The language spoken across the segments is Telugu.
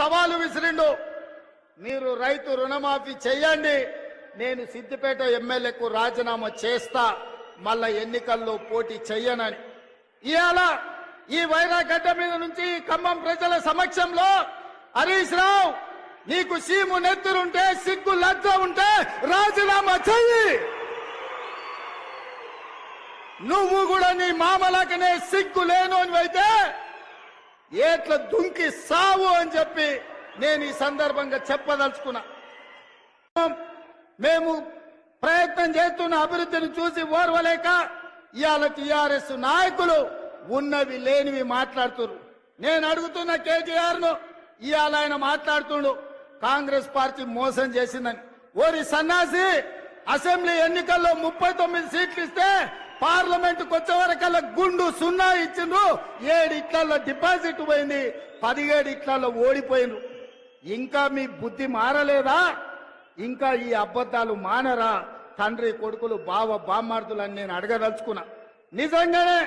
సవాలు విసిరిండు. మీరు రైతు రుణమాఫీ చేయండి నేను సిద్దిపేట ఎమ్మెల్యేకు రాజీనామా చేస్తా. మళ్ళా ఎన్నికల్లో పోటీ చెయ్యనని. ఇవాళ ఈ వైరాగడ్డ మీద నుంచి ఖమ్మం ప్రజల సమక్షంలో హరీష్ రావు నీకు సీము నెత్తురుంటే సిగ్గు లజ్జ ఉంటే రాజీనామా చెయ్యి. నువ్వు కూడా నీ మామలకనే సిగ్గు లేను అని అయితే ఏట్ల దుంకి సావు అని చెప్పి నేను ఈ సందర్భంగా చెప్పదలుచుకున్నా. మేము ప్రయత్నం చేస్తున్న అభివృద్ధిని చూసి ఓర్వలేక ఇవాళ టిఆర్ఎస్ నాయకులు ఉన్నవి లేనివి మాట్లాడుతున్నారు నేను అడుగుతున్న కేటీఆర్ను ఇవాళ ఆయన మాట్లాడుతుండు. కాంగ్రెస్ పార్టీ మోసం చేసిందని. ఓరి సన్నాసి అసెంబ్లీ ఎన్నికల్లో ముప్పై తొమ్మిది సీట్లు ఇస్తే పార్లమెంట్ వచ్చే వరకల్లా గుండు సున్నా ఇచ్చిండ్రు. ఏడు ఇట్లలో డిపాజిట్ పోయింది పదిహేడు ఇట్లలో ఓడిపోయిండ్రు. ఇంకా మీ బుద్ధి మారలేదా? ఇంకా ఈ అబద్ధాలు మానరా? తండ్రి కొడుకులు బావ బామ్మార్దులని నేను అడగదలుచుకున్నా. నిజంగానే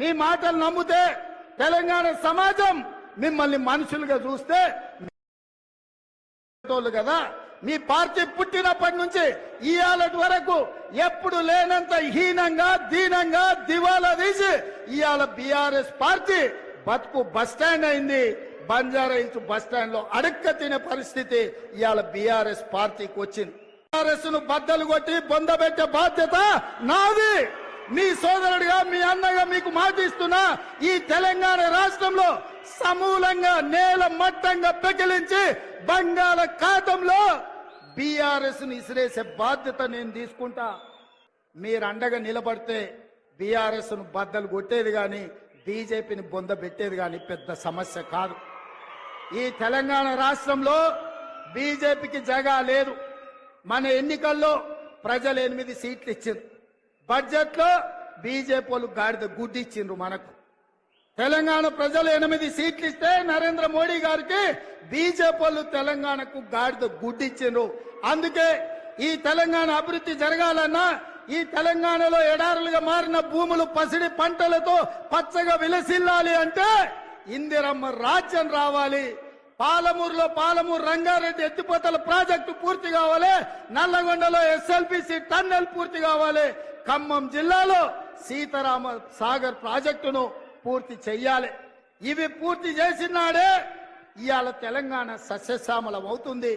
మీ మాటలు నమ్మితే తెలంగాణ సమాజం మిమ్మల్ని మనుషులుగా చూస్తే కదా? మీ పార్టీ పుట్టినప్పటి నుంచి ఇవాళ వరకు ఎప్పుడు లేనంత హీనంగా దీనంగా దివాలా తీసి ఇవాళ బీఆర్ఎస్ పార్టీ బతుకు బస్ స్టాండ్ అయింది. బంజారా హిల్స్ బస్లో అడక్క తినే పరిస్థితి ఇవాళ బీఆర్ఎస్ పార్టీకి వచ్చింది. బీఆర్ఎస్ను బద్దలు కొట్టి బొందబెట్టే బాధ్యత నాది. మీ సోదరుడిగా మీ అన్నగా మీకు మాటిస్తున్నా ఈ తెలంగాణ రాష్ట్రంలో సమూలంగా నేల మట్టంగా పెకిలించి బంగాళ ఖాతంలో బీఆర్ఎస్ని ఇసిరేసే బాధ్యత నేను తీసుకుంటా. మీరు అండగా నిలబడితే బీఆర్ఎస్ను బద్దలు కొట్టేది కానీ బీజేపీని బొంద పెట్టేది కానీ పెద్ద సమస్య కాదు. ఈ తెలంగాణ రాష్ట్రంలో బీజేపీకి జగా లేదు. మన ఎన్నికల్లో ప్రజలు ఎనిమిది సీట్లు ఇచ్చిండ్రు. బడ్జెట్లో బీజేపీ వాళ్ళు గాడిద గుడ్డిచ్చిండ్రు మనకు. తెలంగాణ ప్రజలు ఎనిమిది సీట్లు ఇస్తే నరేంద్ర మోడీ గారికి బీజేపీ వాళ్ళు తెలంగాణకు గాడిద గుడ్డిచ్చిండ్రు. అందుకే ఈ తెలంగాణ అభివృద్ధి జరగాలన్నా ఈ తెలంగాణలో ఎడారులుగా మారిన భూములు పసిడి పంటలతో పచ్చగా విలసిల్లాలి అంటే ఇందిరమ్మ రాజ్యం రావాలి. పాలమూరులో పాలమూరు రంగారెడ్డి ఎత్తిపోతల ప్రాజెక్టు పూర్తి కావాలి. నల్లగొండలో ఎస్ఎల్పిసి టన్నెల్ పూర్తి కావాలి. ఖమ్మం జిల్లాలో సీతారామ సాగర్ ప్రాజెక్టును పూర్తి చెయ్యాలి. ఇవి పూర్తి చేసినాడే ఇవాళ తెలంగాణ సస్యశ్యామలం అవుతుంది.